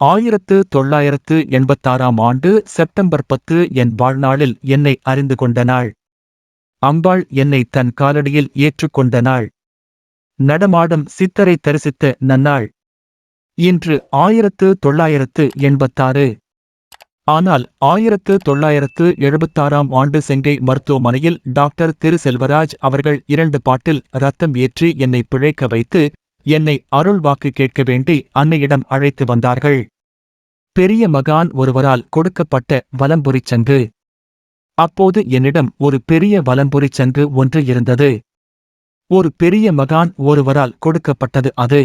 ஆயிரத்து தொள்ளாயிரத்து எண்பத்தாறாம் ஆண்டு செப்டம்பர் பத்து என் வாழ்நாளில் என்னை அறிந்து கொண்ட நாள். அம்பாள் என்னை தன் காலடியில் ஏற்றுக்கொண்ட நாள். நடமாடும் சித்தரை தரிசித்த நன்னாள். இன்று ஆயிரத்து தொள்ளாயிரத்து எண்பத்தாறு. ஆனால் ஆயிரத்து தொள்ளாயிரத்து எழுபத்தாறாம் ஆண்டு செங்கை மருத்துவமனையில் டாக்டர் திரு செல்வராஜ் அவர்கள் இரண்டு பாட்டில் ரத்தம் ஏற்றி என்னை பிழைக்க வைத்து என்னை அருள் வாக்கு கேட்க வேண்டி அன்னையிடம் அழைத்து வந்தார்கள். பெரிய மகான் ஒருவரால் கொடுக்கப்பட்ட வலம்புரிச் சங்கு. அப்போது என்னிடம் ஒரு பெரிய வலம்புரிச் சங்கு ஒன்று இருந்தது. ஒரு பெரிய மகான் ஒருவரால் கொடுக்கப்பட்டது அது.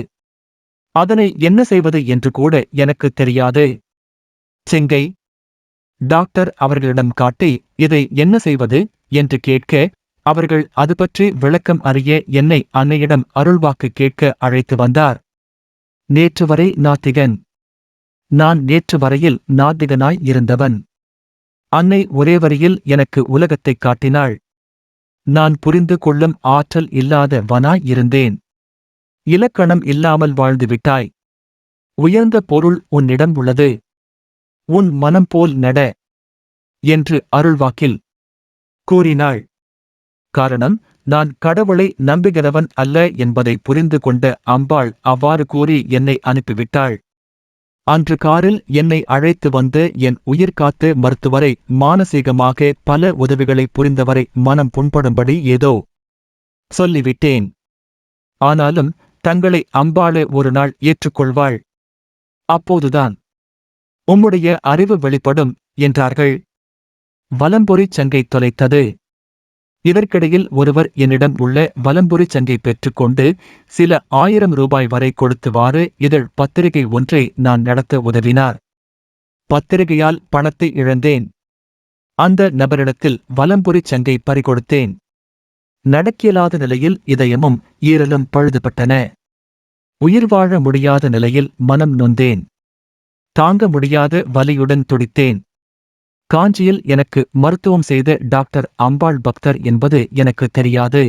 அதனை என்ன செய்வது என்று கூட எனக்கு தெரியாது. செங்கை டாக்டர் அவர்களிடம் காட்டி இதை என்ன செய்வது? என்று கேட்க அவர்கள் அது பற்றி விளக்கம் அறிய என்னை அன்னையிடம் அருள்வாக்கு கேட்க அழைத்து வந்தார். நேற்று வரை நாத்திகன். நான் நேற்று வரையில் நாத்திகனாய் இருந்தவன். அன்னை ஒரே வரியில் எனக்கு உலகத்தைக் காட்டினாள். நான் புரிந்து கொள்ளும் ஆற்றல் இல்லாத வனாய் இருந்தேன். இலக்கணம் இல்லாமல் வாழ்ந்து விட்டாய். உயர்ந்த பொருள் உன்னிடம் உள்ளது. உன் மனம் போல் நட. என்று அருள்வாக்கில் கூறினாள். காரணம் நான் கடவுளை நம்புகிறவன் அல்ல என்பதை புரிந்து கொண்ட அம்பாள் அவ்வாறு கூறி என்னை அனுப்பிவிட்டாள். அன்று காரில் என்னை அழைத்து வந்து என் உயிர் காத்து மருத்துவரை மானசீகமாக பல உதவிகளை புரிந்தவரை மனம் புண்படும்படி ஏதோ சொல்லிவிட்டேன். ஆனாலும் தங்களை அம்பாளே ஒரு நாள் ஏற்றுக்கொள்வாள். அப்போதுதான் உம்முடைய அறிவு வெளிப்படும் என்றார்கள். வலம்பொறிச் சங்கை தொலைத்தது. இதற்கிடையில் ஒருவர் என்னிடம் உள்ள வலம்புரி சங்கை பெற்றுக்கொண்டு சில ஆயிரம் ரூபாய் வரை கொடுத்துவாறு இதழ் பத்திரிகை ஒன்றை நான் நடத்த உதவினார். பத்திரிகையால் பணத்தை இழந்தேன். அந்த நபரிடத்தில் வலம்புரி சங்கை பறிகொடுத்தேன். நடக்கியலாத நிலையில் இதயமும் ஈரலும் பழுதுபட்டன. உயிர் வாழ முடியாத நிலையில் மனம் நொந்தேன். தாங்க முடியாத வலியுடன் துடித்தேன். காஞ்சியில் எனக்கு மருத்துவம் செய்த டாக்டர் அம்பாள் பக்தர் என்பது எனக்கு தெரியாது.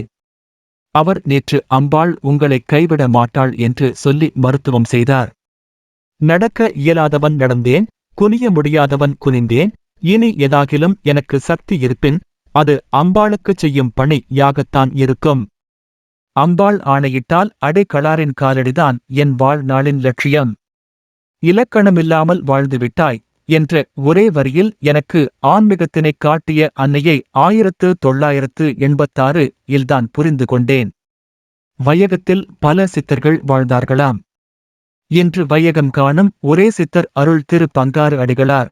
அவர் நேற்று அம்பாள் உங்களை கைவிட மாட்டாள் என்று சொல்லி மருத்துவம் செய்தார். நடக்க இயலாதவன் நடந்தேன் குனிய முடியாதவன் குனிந்தேன் இனி ஏதாகிலும் எனக்கு சக்தி இருப்பின் அது அம்பாளுக்குச் செய்யும் பணி யாகத்தான் இருக்கும். அம்பாள் ஆணையிட்டால் அடைக்கலாரின் காலடிதான் என் வாழ்நாளின் லட்சியம். இலக்கணமில்லாமல் வாழ்ந்துவிட்டாய் என்ற ஒரே வரியில் எனக்கு ஆன்மீகத்தினைக் காட்டிய அன்னையை ஆயிரத்து தொள்ளாயிரத்து எண்பத்தாறு இல்தான் புரிந்து கொண்டேன். வையகத்தில் பல சித்தர்கள் வாழ்ந்தார்களாம். இன்று வையகம் காணும் ஒரே சித்தர் அருள் திரு பங்காறு அடிகளார்.